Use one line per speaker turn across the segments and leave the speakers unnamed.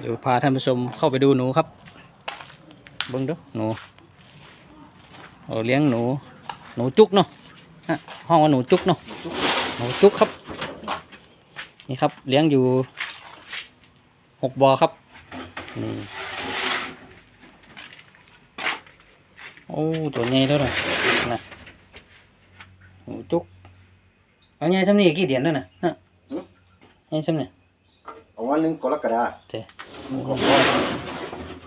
เดี๋ยวพาท่านผู้ชมเข้าไปดูหนูครับเบิ้งดูหนูเราเลี้ยงหนู หนูจุกเนาะห้องว่าหนูจุกเนาะหนูจุกครับ นี่ครับ เลี้ยงอยู่หกบ่อครับนี่โอ้ตัวใหญ่แล้วนะนะหนูจุกเอาใหญ่ซ้ำนี่กี่เดือนแล้วนะฮะใหญ่ซ้ำเนี่ย
เอาวันหนึงกรกฎา
เจ้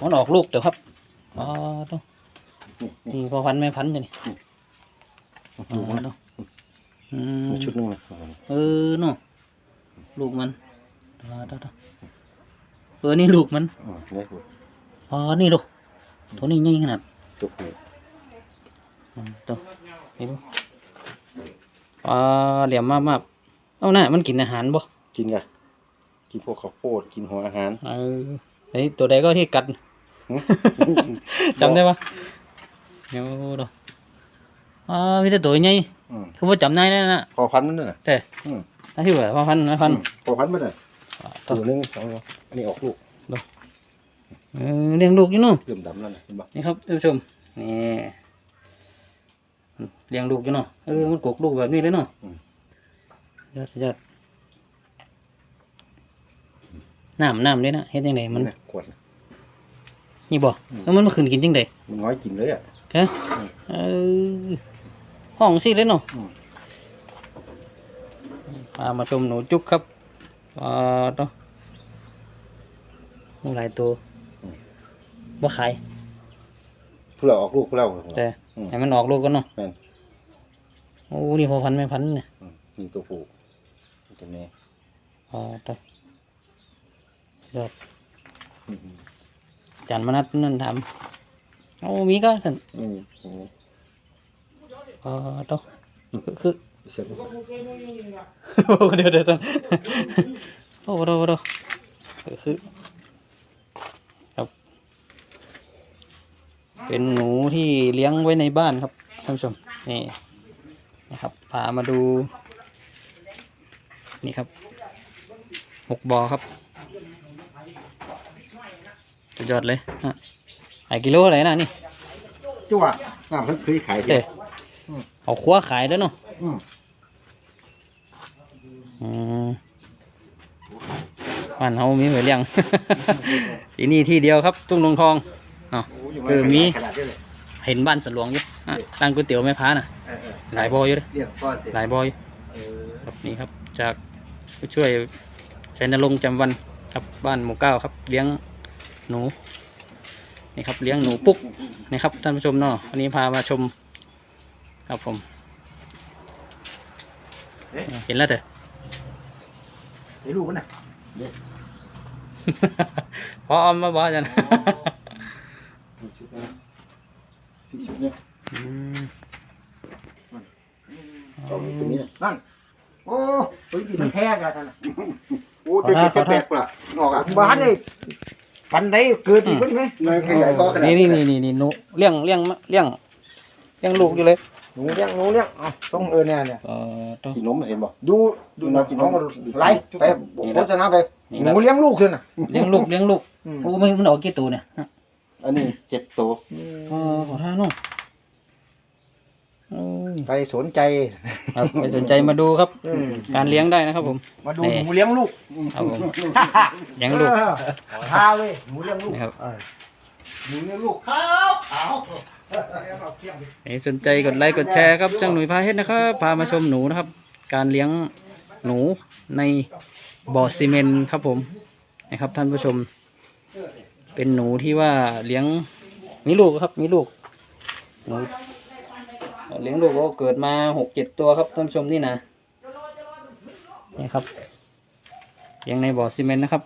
มันออกลูกเดี๋ยวครับอ๋อต้องนี่พอพันธุ์แม่พันธุ์อยู่นี่อ๋อต้องอืม
ชุดหนึงนะ
เออเนาะลูกมันเดี๋ยวเดี๋ยวเดี๋ยวเออนี่ลูกมัน
อืมนี่คือ
อ๋อนี่ดูตัวนี้ใหญ่ขนาด
จุกนี่
อืมตัวนี่ดูอ่าเหลี่ยมมากมากๆเอาหน้ามันกินอาหารบ่
กินไง กินพวกข้าวโพดกินหัวอาหาร
เออไอ้ตัวใดก็ที่กัด จำได้ปะเดี๋ยวดูอ่ามีแต่ตัวใหญ่
อืม
คือว่าจำได้แล้วนะ
พอพันธุ์มันนั่นน่ะ
แต่
อืม
นั่นที่ว่าพอพันไม่พัน
อืมพอพันธุ์มันน่ะ
ตัว
ตัวหนึงสองตัวอันนี้ออกลูก
เออเลี้ยงลูกอยู่เนาะ
เริ่มดำแล้วนะเห็นปะ
นี่ครับท่านผู้ชมนี่เลี้ยงลูกอยู่เนาะเออมันกกลูกแบบนี้เลยเนาะยอดสุดยอด น้ำน้ำเลยนะเฮ็ดยังไงมัน
นะขวดน่ะ
นี่บ่แล้วมันมาขึ้นกินจังได
มันน้อยกินเลยอะ
ฮะเออห้องสิเลยเนาะ
อืม
พามาชมหนูจุกครับอ่าต่อหมูหลายตัวบ่ขาย
เพื่อออกลูกเพื่อเรา
แต่
อืม
ให้มันออกลูกกันเนาะ
แม่น
โอ้นี่พอพันธุ์ไม่พันธุ์เนี่ย
อืมนี่ตัวผู้ตัวนี้
อ่าต่อยอ ด
อืม
จานมนัดนั่นทำโอ้มีก็สัน
อืมอืม
อ่าต่อคือคือ
เสร็จแล้ว
โอ้เดี๋ยวเดี๋ยวสันโอ้โดโดคือคือครับ เป็นหนูที่เลี้ยงไว้ในบ้านครับท่านผู้ชมนี่นะครับพามาดู นี่ครับหกบอครับ สุดยอดเลยฮะขายกิโลอะไรนะนี่
จั่วน้ำมันเคยขาย
เอ๊ะเอาคว้าขายแล้วเนาะ
อืม
อืมบ้านเฮามีไว้เลี้ยง ที่นี่ที่เดียวครับทุ่งลงทองอ๋อเออมี
ขนาดนี้เลย
เห็นบ้านสวนหลวงอยู่อะร้านก๋วยเตี๋ยวแม่พ้าน่ะ
เออเออ
หลายบออยู่เลย
เรียกพ่อเจ็ด
หลายบออยู่
เออ
ครับนี่ครับจากผู้ช่วยชัยนรงค์จำวัน ครับบ้านหมู่เก้าครับ เลี้ยงหนูนี่ครับเลี้ยงหนูปุ๊กนี่ครับท่านผู้ชมเนาะวันนี้พามาชม ครับผมเห็นแล้วเถอะ
ไอ้ลูกมันน่ะ
พอเอามาบอกจัน
พี่ชุดนี้พี่ชุดนี้
อืม
ชอบตัวนี้
นั่นโอ้ยกินมันแพ้กันท่านน่ะ
โอ้เจ๊เจ๊แปลกปะงอกอะ
บ้านนี่ปันได้เกิดอีกเพิ่นไหม
น้อยขยายก็ขนาด
นี่นี่นี่นี่นี่หนูเลี้ยงเลี้ยงมะเลี้ยงเลี้ยงลูกอยู่เลย
หนูเลี้ยงหนูเลี้ยงเอ้าต้องเออเนี่ยเนี่ย
เออต้อง
กินนมเห็นบ่
ดูดูน้องน้องก็ไล่ไปโฆษณาไป
นี่
ห
ละ
นูเลี้ยงลูกขึ้นน่ะ
เลี้ยงลูกเลี้ยงลูก
อืม
โอ้มันมันออกกี่ตัวเนี่ยฮะ
อันนี้เจ็ดตัว
เออขอท่าเนาะ โอ้ย
ใครสนใจ
ครับใครสนใจมาดูครับ
อืม
การเลี้ยงได้นะครับผม
มาดู
นี่
หนูเลี้ยงลูก
ครับผมเลี้ยงลูก
เออพาเว้ยหนูเลี้ยงลูก
นะครับ
เออหนูเลี้ยงลูกครับเอา
ใครสนใจกดไลค์กดแชร์ครับจังหนุ่ยพาเฮ็ดนะครับ พามาชมหนูนะครับ การเลี้ยงหนูในบ่อซีเมนต์ครับผมนะครับท่านผู้ชม เป็นหนูที่ว่าเลี้ยงมีลูกครับ มีลูกหนู เลี้ยงลูกก็เกิดมาหกเจ็ดตัวครับท่านชมนี่นะนี่ครับเลี้ยงในบ่อซีเมนต์นะครับ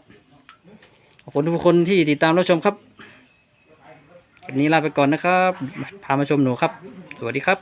ขอบคุณทุกคนที่ติดตามรับชมครับวันนี้ลาไปก่อนนะครับ พามาชมหนูครับ สวัสดีครับ